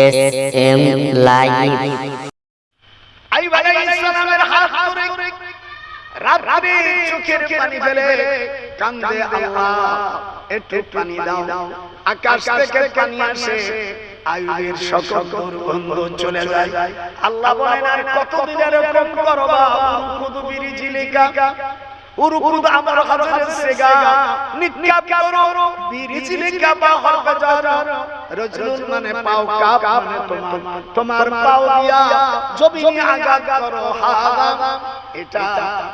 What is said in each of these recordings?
S live Ayub আলাইহিস সালামের হাত ধরে রাত্রে চোখের পানি ফেলে কান্দে আল্লাহ। একটু পানি দাও। আকাশ থেকে পানি আসে। আয়ুবের সকল দুর্গন্ধ চলে যায়। আল্লাহ বলেন, আর কতদিন এরকম করবা উরুকুদু বিরিজিলিকা? উরুকুদু আমার হাজারের সেগা। নিকাপ করো। বিরিজিলিকা বা হরবে যারা রজলুন মানে পাও কাপ মানে তোমার তোমার পাও দিয়া জমিনে আঘাত করো। এটা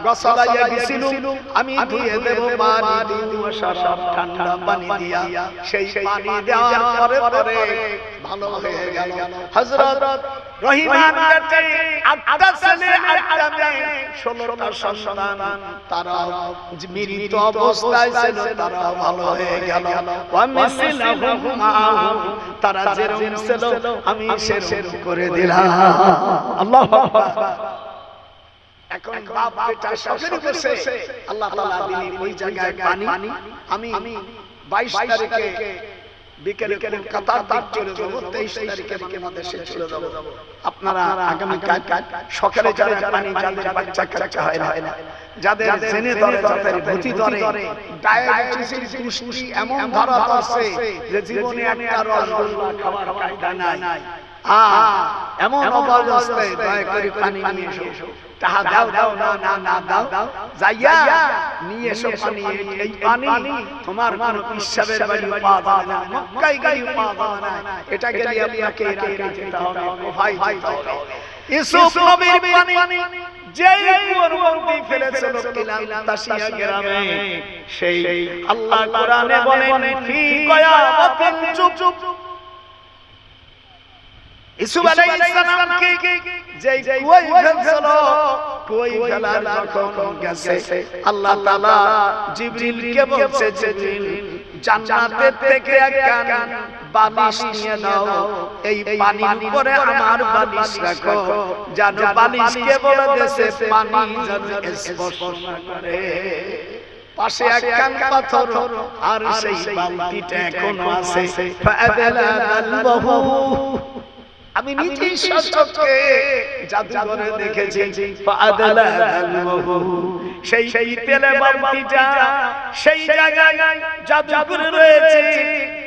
গসলাইয়া গেছিল আমি ধুয়ে দেব পানি দিও সারা ঠান্ডা পানি দিয়া। সেই পানি দেওয়ার পরে পরে ভালো হয়ে গেল। হযরত রহিমান কাছে আটটা ছেলে আটটা মেয়ে ষোলোটা সন্তান। তারা মৃত অবস্থায় ছিল তারা ভালো হয়ে গেল। ওয়ামিসিলাহুম মাআহুম তারা যেরকম ছিল আমি সেরকম করে দিলাম। আল্লাহু আকবার। এখন বাপ বেটা সবের বসে আল্লাহ তাআলা দিলেন ওই জায়গায় পানি। আমি 22 তারিখে বিকেলে কলকাতার দিক চলে যাব 23 তারিখে বাংলাদেশে চলে যাব। আপনারা আগামী কাল সকালে যারা পানি যাদের বাচ্চা কাচ্চা হয় না। যাদের জেনে ধরে যাদের ভূতি ধরে ডায়াবেটিসের পুষ্টি এমন ধরা আছে যে জীবনে একটা রসগোল্লা খাওয়ার কায়দা নাই। এমন অবস্থায় দয়া করে পানি নিয়ে এসো। তাহা দাও দাও না না না দাও যাইয়া নিয়ে এসো পানি। এই পানি তোমার কোন পিসাবের বাড়ি পাওয়া যাবে না মক্কায় গাড়ি পাওয়া যাবে না এটা গেলে আপনাকে ইরাকে যেতে হবে। কোফায় যেতে ইউসুফ নবীর পানি যেই কুয়োর মধ্যে ফেলেছিল কিলাম তাসিয়া গ্রামে সেই আল্লাহ কোরআনে বলেন ফি কয়ামাতিন চুপ। ইসুফ আলাইহিস সালামকে যেই কুয়ায় ফেলছিল কুয়ায় ফেলার যখন গেছে আল্লাহ তাআলা জিবরিলকে বলছে জিবরিল জান্নাতের থেকে একটা বালিশ নিয়ে নাও এই পানির উপরে আমার বালিশ রাখো জানো বালিশকে বলে দেশে পানি যেন স্পর্শ করে। পাশে একখান পাথর আর সেই বালতিটা এখনও আছে। ফাদালা আমি নিজেই সচক্ষে জাদুঘরে দেখেছি। ফাদালা সেই সেই তেলে বালতিটা সেই জায়গায় জাদুঘরে রয়েছে।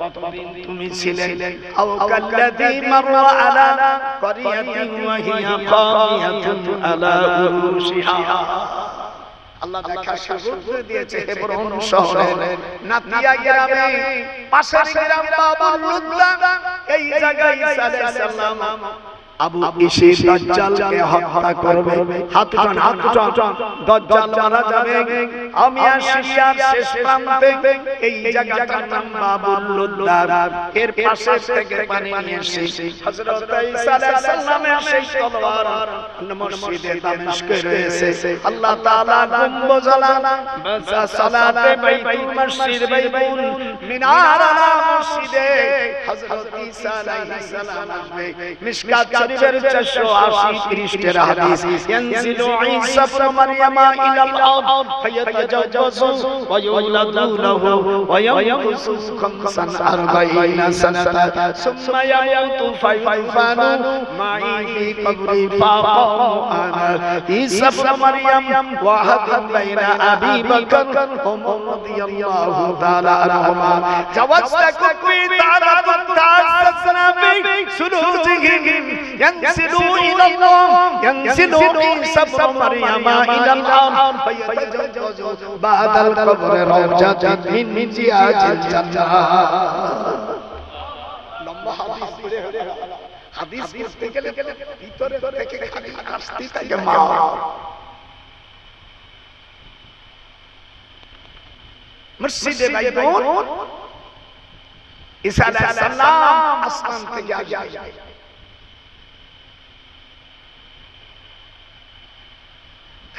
কতদিন তুমি ছিলে আও কাল্লাযী মাররা আলা ক্বরিয়াতিন ওয়া হিয়া কামিয়াতুন আলা উরুশিহা। আল্লাহ দেখা সুযোগ দিয়েছে হেবরন শহরে নাতিয়া গ্রামে, পাশের গ্রাম বাবুল এই জায়গায় ঈসা আলাইহিস সালাম আবু ইসে দাজ্জালকে হত্যা করবে। হাত টান হাত টান। দাজ্জাল মারা যাবে। আমি আর সিরিয়ার শেষ প্রান্তে এই জায়গাটার নাম বাবুল লুদ্দার এর পাশে থেকে পানি নিয়ে এসে হযরত ঈসা আলাইহিস সালামের সেই তলোয়ার মসজিদে দামেস্কে রয়েছে আল্লাহ তাআলা গুম্বজ আলা বাসা সালাতে বাইতুল মসজিদ, বাইতুল মিনার আলা মসজিদে হযরত ঈসা আলাইহিস সালাম আসবে। মিশকাত শরীফের 480 পৃষ্ঠার হাদিস ইয়ানজিলু ঈসা ইবনে মারইয়ামা ইলাল আরদ ফায়াতাজাওয়াজু ওয়া ইউলাদু লাহু ওয়া ইয়ামকুসু খামসান আরবাঈনা সানাতা সুম্মা ইয়ামুতু ফায়ুফানু মাই ফি কবরি ফাকামু আনা ঈসা ইবনে মারইয়াম ওয়া হাদান বাইনা আবি বকর ওমর রাদিয়াল্লাহু তাআলা আনহুমা জাওয়াজতাকুম ফি ينزلوا إلى الله ينزلوا عيسى ابن مريم إلى الأرض فيتجوز بعد القبر روجة من زياج الجنة লম্বা হাদিস পড়ে হলে হাদিস পড়তে গেলে ভিতরে থেকে খালি আসতে থাকে মা মসজিদে বাইতুল ঈসা আলাইহিস সালাম আসমান থেকে আসে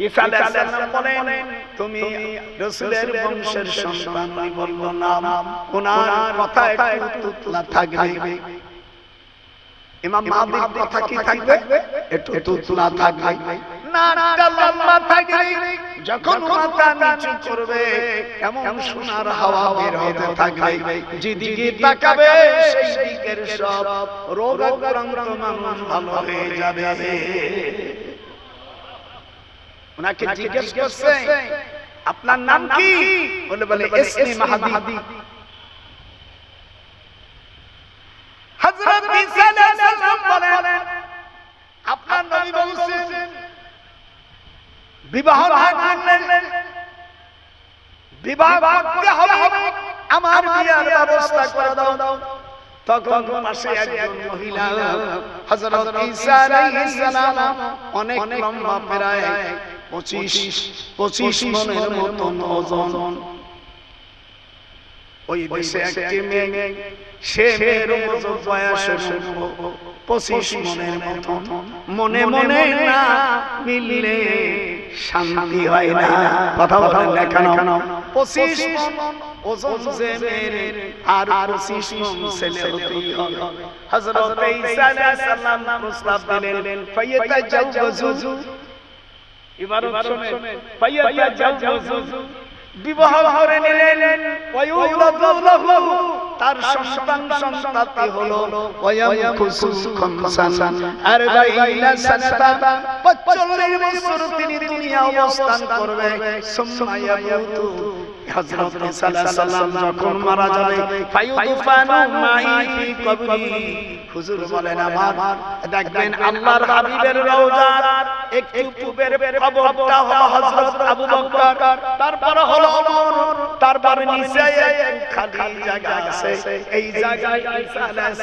ঈসা আলাইহিস বলেন তুমি রাসূলের বংশের সন্তান আমি বলব নাম ওনার কথা একটু তুতলা থাকবে ইমাম মাহদির কথা কি থাকবে একটু তুতলা থাকবে নাকটা লম্বা থাকবে যখন মাথা নিচু করবে এমন সোনার হাওয়া বের হতে থাকবে যেদিকে তাকাবে সেই দিকের সব রোগ আক্রান্ত মানুষ ভালো হয়ে যাবে ওনাকে জিজ্ঞেস করছে আপনার নাম কি? বলে বলে ইসমি মাহদি। হযরত ঈসা আলাইহিস সালাম বলেন আপনার নবী বলছেন বিবাহ না করলে বিবাহ করতে হবে আমার বিয়ার ব্যবস্থা করে দাও। তখন পাশে একজন মহিলা হযরত ঈসা আলাইহিস সালাম অনেক লম্বা প্রায় 25 25 মনের মতন ওজন। ওই দেশে একটি মেয়ে সে মেয়ের ওজন বয়স পঁচিশ মনের মতন। মনে মনে না মিললে শান্তি হয় না। কথা বলেন না কেন পঁচিশ ওজন যে মেয়ের আর পঁচিশ মন ছেলে হতেই হবে। হযরত ঈসা আলাইহিস সালাম প্রস্তাব দিলেন ফায়াতাজাওয়াজু ইবারত বিবাহ করে নিলেন। তার সন্তান সন্তাতি হলো ওয়ায়ামকুসু খামসান আর বাইনা সানাতা। 45 বছর তিনি দুনিয়া অবস্থান করবে। সুম্মা হযরত ঈসা আলাইহিস যখন মারা যাবে ফায়ুদফানু মাই ফি কবরি। হুজুর বলেন আমার দেখবেন আল্লাহর হাবিবের রওজার একটু পূবের কবরটা হলো হযরত আবু বকর। তারপর হলো ওমর। তারপর নিচে খালি জায়গা আছে। এই জায়গায় ঈসা আলাইহিস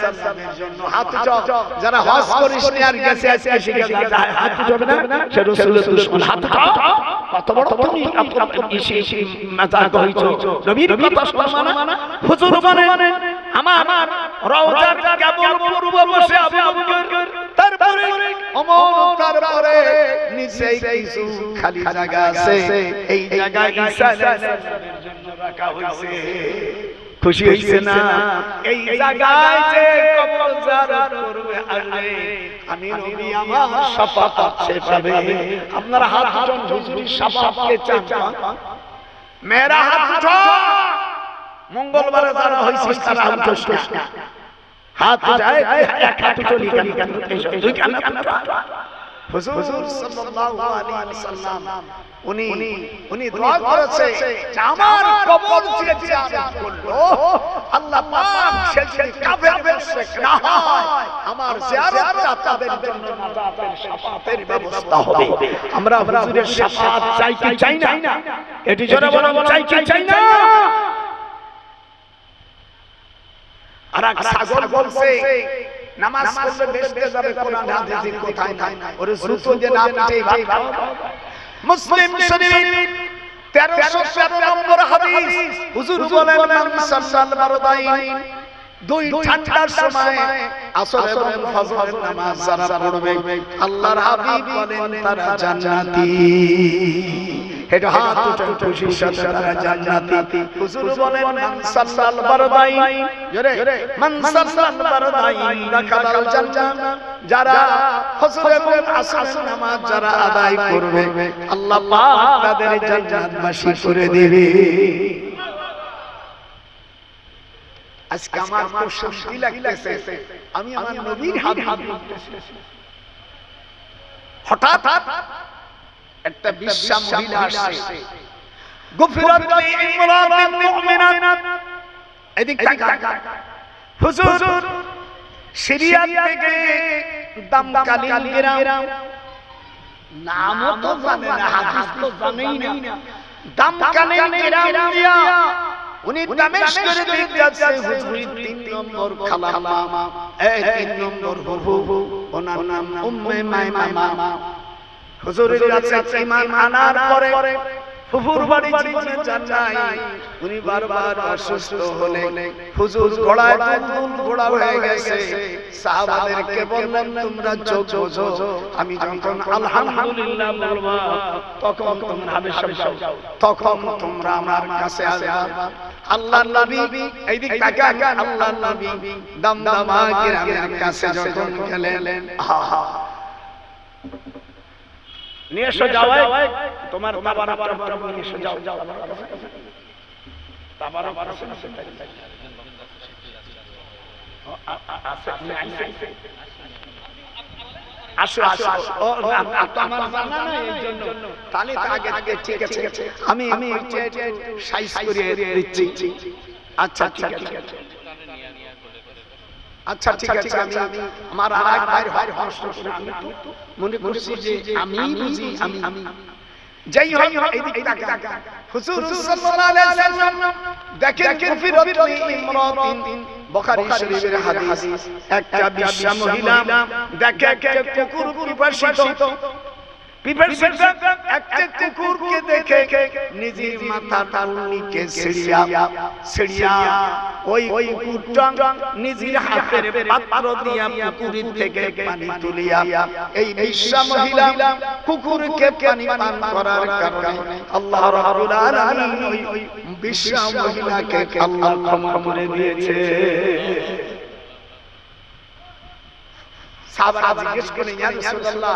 জন্য হাত উঠাও। যারা হজ করিস আর গেছে আজকে শিখে যায় হাত উঠাবে না সে রাসূলের দুশমন। হাত উঠাও। কত বড় তুমি ইসি ইসি নবীর কথা শোনা মানা হুজুর মানে আমার রওজার কেবল পূর্ব বসে আবু বকর তারপরে ওমর তারপরে নিচে কিছু খালি জায়গা আছে। এই জায়গায় ঈসা আলাইহিস সালামের জন্য রাখা হইছে খুশি হইছে না? এই জায়গায় যে কবর জিয়ারত করবে আসবে আমি নবী আমার শাফাআত সে পাবে। আপনারা হাত শাফাআতকে চান মেরা হাত উঠা মঙ্গলবারে যারা হইছে তারা হাত উঠাস না হাত উঠায় এক হাত কেন কেন দুই কান হুজুর সাল্লাল্লাহু আলাইহি ওয়াসাল্লাম উনি উনি দোয়া করেছে যে আমার কবর যে জিয়ারত করল আল্লাহ পাক সে যদি কাফের মুশরিক না হয় আমার জিয়ারতটা তাদের জন্য নাজাতের শাফাতের ব্যবস্থা হবে। আমরা হুজুরের শাফাত চাই কি চাই না? এটি জোরে বলো চাই কি চাই না? আর এক সাগর বলছে নামাজ পড়লে বেশতে যাবে কোরআন হাদিসে কোথায় নাই? ওরে জুতো যে না পিটে ভাই মুসলিম শরীফ 1313 নম্বর হাদিস। হুজুর বলেন মান সাল্লাল মারদাইন দুই ঠান্ডার সময় আসর এবং ফজর নামাজ যারা পড়বে আল্লাহর হাবিব বলেন তারা জান্নাতি। এটা হাত উঠে খুশির সাথে তারা জান্নাতি। হুজুর বলেন মান সাল্লাল বারদাইন। জোরে মান সাল্লাল বারদাইন দাখালাল জান্নাত। যারা ফজর এবং আসর নামাজ যারা আদায় করবে, আল্লাহ পাক তাদের জান্নাতবাসী করে দেবে। আজকে আমার খুব শান্তি লাগতেছে। আমি আমার নবীর হাত হঠাৎ একটা বিশ্বা মহিলা আসছে গুফিরাত লি ইমরাতিন মুমিনাত এদিক তাকা হুজুর সিরিয়া থেকে দামকালীন গ্রাম। নামও তো জানে না হাদিস তো জানেই না। দামকালীন গ্রাম দিয়া। উনি দামেস্কের দিক যাচ্ছে হুজুরি তিন নম্বর খালাম্মা। এই তিন নম্বর হুবু ওনার নাম উম্মে মাইমা হুজুরের কাছে ঈমান আনার পরে ফুফুর বাড়ি জীবনে যান নাই। উনি বারবার অসুস্থ হলে হুজুর ঘোড়ায় দুল ঘোড়া হয়ে গেছে। সাহাবাদেরকে বললেন তোমরা বোঝো আমি যখন আলহামদুলিল্লাহ বলব তখন তোমরা হাবেশা যাও তখন তোমরা আমার কাছে আসবা। আল্লাহ নবী এই দিক তাকান আল্লাহ নবী। দমদমা গ্রামের কাছে যখন গেলেন আহা। নিয়ে এসো তোমার নিয়ে যাও। তোমার জানা জন্য। তাহলে আগে আগে ঠিক আছে। আমি আমি সাইজ করে দিচ্ছি। আচ্ছা। ঠিক আছে। আচ্ছা ঠিক আছে আমি আমার আরেক ভাইয়ের হয় হর্ষ করে। আমি তো মনে করছি যে আমি বুঝি আমি আমি যাই হোক এই দিকে তাকা হুজুর সাল্লাল্লাহু আলাইহি ওয়াসাল্লাম দেখেন কুফিরত ইমরাতিন বুখারী শরীফের হাদিস। একটা বিশ্বা মহিলা দেখে একটা কুকুর পিপাসিত পিপাসিত একটা কুকুরকে দেখে নিজের মাথাটা উনিকে ছিড়িয়া ছিড়িয়া ওই কুকুরটা নিজের হাতের পাত্র দিয়া পুকুর থেকে পানি তুলিয়া এই বিশ্বা মহিলা কুকুরকে পানি পান করার কারণে আল্লাহ রাব্বুল আলামিন ওই বিশ্বা মহিলাকে আল্লাহ ক্ষমা করে দিয়েছে। সাহাবারা জিজ্ঞেস করে ইয়া রাসূলুল্লাহ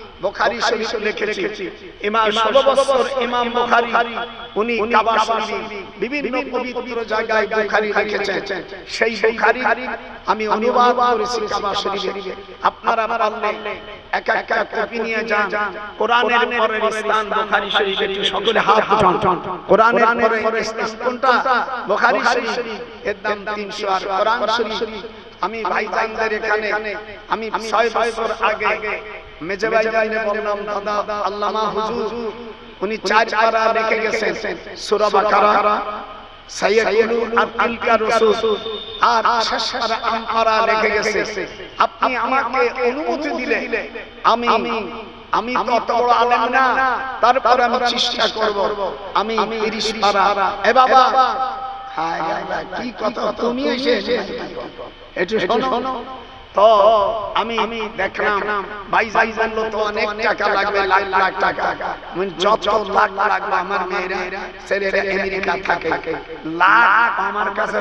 বুখারী শরীফে লিখেছি। ইমাম 16 বছর ইমাম বুখারী উনি কাবা শরীফ বিভিন্ন পবিত্র জায়গায় বুখারী লিখেছেন। সেই বুখারী আমি অনুবাদ করেছি কাবা শরীফে। আপনারা পারলে এক একটা কপি নিয়ে যান। কোরআনের পরের স্থান বুখারী শরীফে একটু সকলে হাত উঠান। কোরআনের পরের স্থান কোনটা? বুখারী শরীফ। এর দাম 300 আর কোরআন শরীফ। আমি ভাইজানদের এখানে আমি 6 বছর আগে মেজে ভাইজানকে বললাম দাদা আল্লামা হুজুর উনি চার পারা লিখে গেছেন। সূরা বাকারা আর তিলকা রাসূল। আর শেষ পারা আমপারা লিখে গেছে আপনি আমাকে অনুমতি দিলে আমি আমি তো অত বড় আলেম না। তারপর আমি চেষ্টা করব। আমি 30 পারা। এ বাবা। হায় বাবা কি কথা তুমি এসে একটু শোনো। তো আমি দেখলাম ভাই ভাই বলল তো অনেক টাকা লাগবে, লাখ লাখ টাকা। মানে যত লাখ লাগবে আমার মেয়েরা, ছেলেরা আমেরিকা থাকে। লাখ আমার কাছে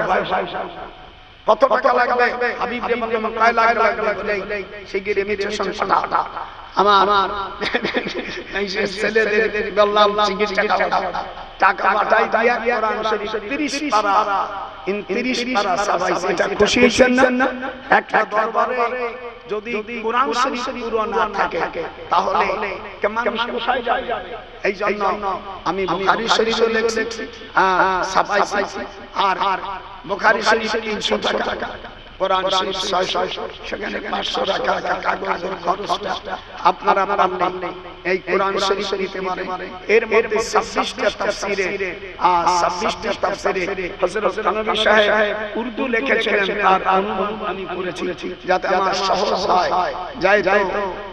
কত টাকা লাগবে? হাবিব রে বললাম কয় লাখ লাগবে? বলে সেই গিয়ে রেমিটেশন পাঠা আমার ছেলেদের বললাম চিকিৎসা টাকা পাঠাই দিয়া কোরআন শরীফ 30 পারা। ইন 30 পারা সবাই এটা খুশি হইছেন না একটা দরবারে যদি কোরআন শরীফ পুরো না থাকে তাহলে কেমন সমস্যায় যাবে? এই জন্য আমি বুখারী শরীফে লিখছি সাফাই আর বুখারী শরীফ 300 টাকা। কোরআন শরীফ 600 সেখানে 500 টাকা কাগজের খরচটা আপনারা পারলে এই কোরআন শরীফ নিতে পারে। এর মধ্যে 26টা তাফসীরে আর 26টা তাফসীরে হযরত নবী সাহেব উর্দু লিখেছিলেন তার অনুবাদ আমি করেছি। যাতে আমার সহজ হয়। যাই যাই তো।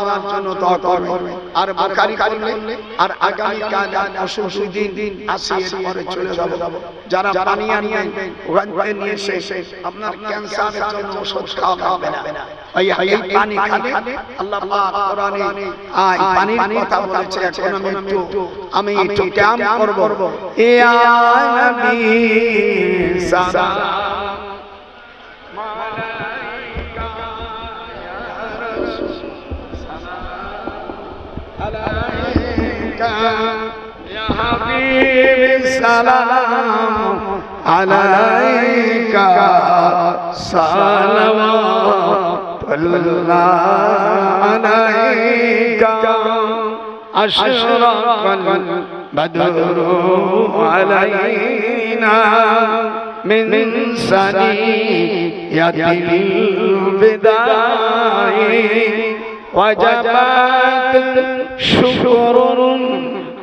আমার জন্য দোয়া করবেন। আর করলে আর আগামী কাল দিন আসি, এরপরে চলে যাব। যারা পানি আনবেন ওখান থেকে নিয়ে এসে আপনার ক্যান্সারের জন্য ওষুধ খাওয়া লাগবে না। আমি একটু يا حبيبي السلام عليك صلوات الله عليك أشرق البدر علينا من سنية البداية وجبت شكر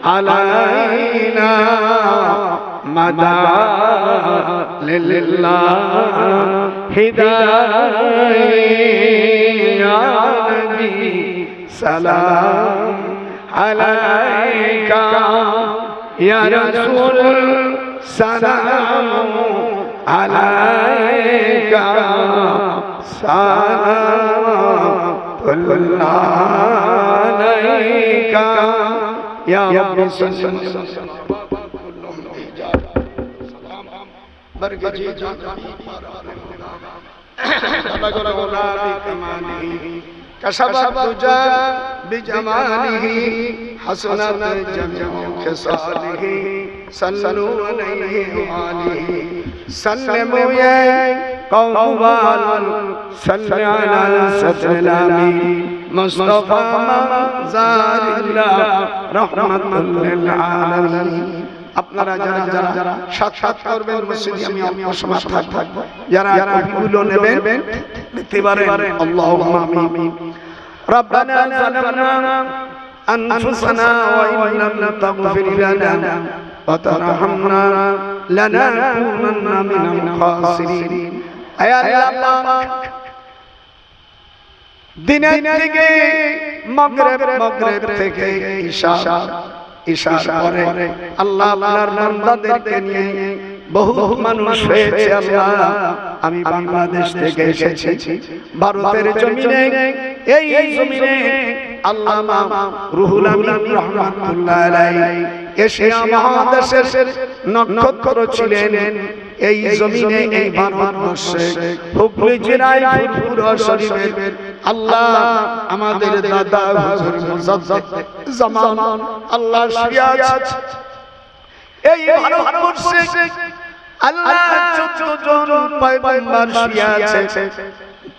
علينا مدى لله هداية يا نبي سلام عليك يا رسول سلام عليك سلام الله عليك या रब्बी सल्ली कशबत तुझा बिजमानिही हसनत जमी खिसालिही सल्लू अलैहि वालिही سلموا يا قوم صل على سيدنا الأمين مصطفى مزار الله رحمة للعالمين আপনারা যারা যারা সাক্ষাৎ করবেন মসজিদে আমি আমি অসমাত থাকব যারা কপিগুলো নেবেন দেখতে পারেন আল্লাহুম্মা আমিন ربنا ظلمنا أنفسنا وإن لم تغفر لنا وترحمنا لنكونن من الخاسرين أي الله দিনের থেকে মগরিব মগরিব থেকে ঈশা ঈশার পরে আল্লাহ আপনার বান্দাদেরকে নিয়ে বহু মানুষ হয়েছে আল্লাহ। আমি বাংলাদেশ থেকে এসেছি। ভারতের জমিনে এই জমিনে আল্লাহ রুহুল আমিন রহমাতুল্লাহ আলাইহি এশিয়া মহাদেশের নক্ষত্র ছিলেন। এই জমিনে এই ভারতবর্ষে হুগলি জেলায় ফুরফুরা শরীফের আল্লাহ আমাদের দাদা হুজুর মুজাদ্দিদ জামান। আল্লাহ শিয়াজ এই ভারতবর্ষে আল্লাহ চোদ্দ জন পয়গম্বর শুয়ে আছে।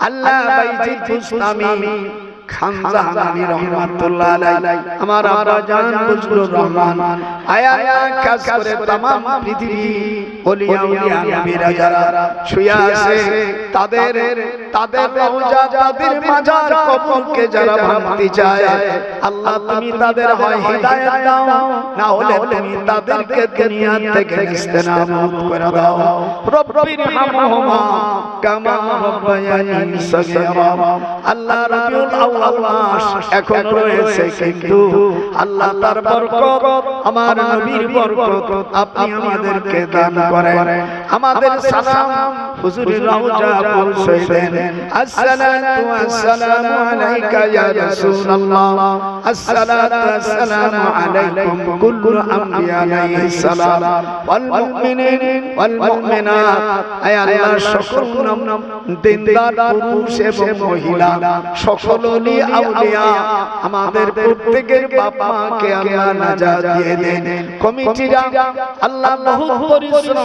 আল্লাহ বাইজিদ বুস্তামি খানজাহানি রহমাতুল্লাহ আলাইহি আমার আব্বা জান বুজুর রহমান আয়া আয়া কাজ করে तमाम পৃথিবী ওলিয়া উলিয়া নবীরা যারা শুয়ে আছে তাদের তাদের রওজা তাদের মাজার কবরকে যারা ভাঙতে চায় আল্লাহ তুমি তাদের হয় হিদায়াত দাও না হলে তুমি তাদেরকে দুনিয়া থেকে ইস্তেনাবুদ করে দাও। রব্বির হামহুমা কামা রব্বায়ানি সগীরা। আল্লাহ রবিউল আউয়াল মাস এখন রয়েছে কিন্তু আল্লাহ তার বরকত আমার নবীর বরকত আপনি আমাদেরকে দান করেন আমাদের সালাম হুজুরের রওজা পৌঁছে দেন আসসালাতু আসসালামু আলাইকা ইয়া রাসূলুল্লাহ। আসসালাতু আসসালামু আলাইকুম কুল্লু আম্বিয়া আলাইহিস সালাম। ওয়াল মুমিনিন ওয়াল মুমিনাত। আয় আল্লাহ সকল দিনদার পুরুষ এবং মহিলা। সকল ওলি আউলিয়া। আমাদের প্রত্যেকের বাপ মাকে আল্লাহ নাজাত দিয়ে দেন। কমিটিরা আল্লাহ বহু পরিশ্রম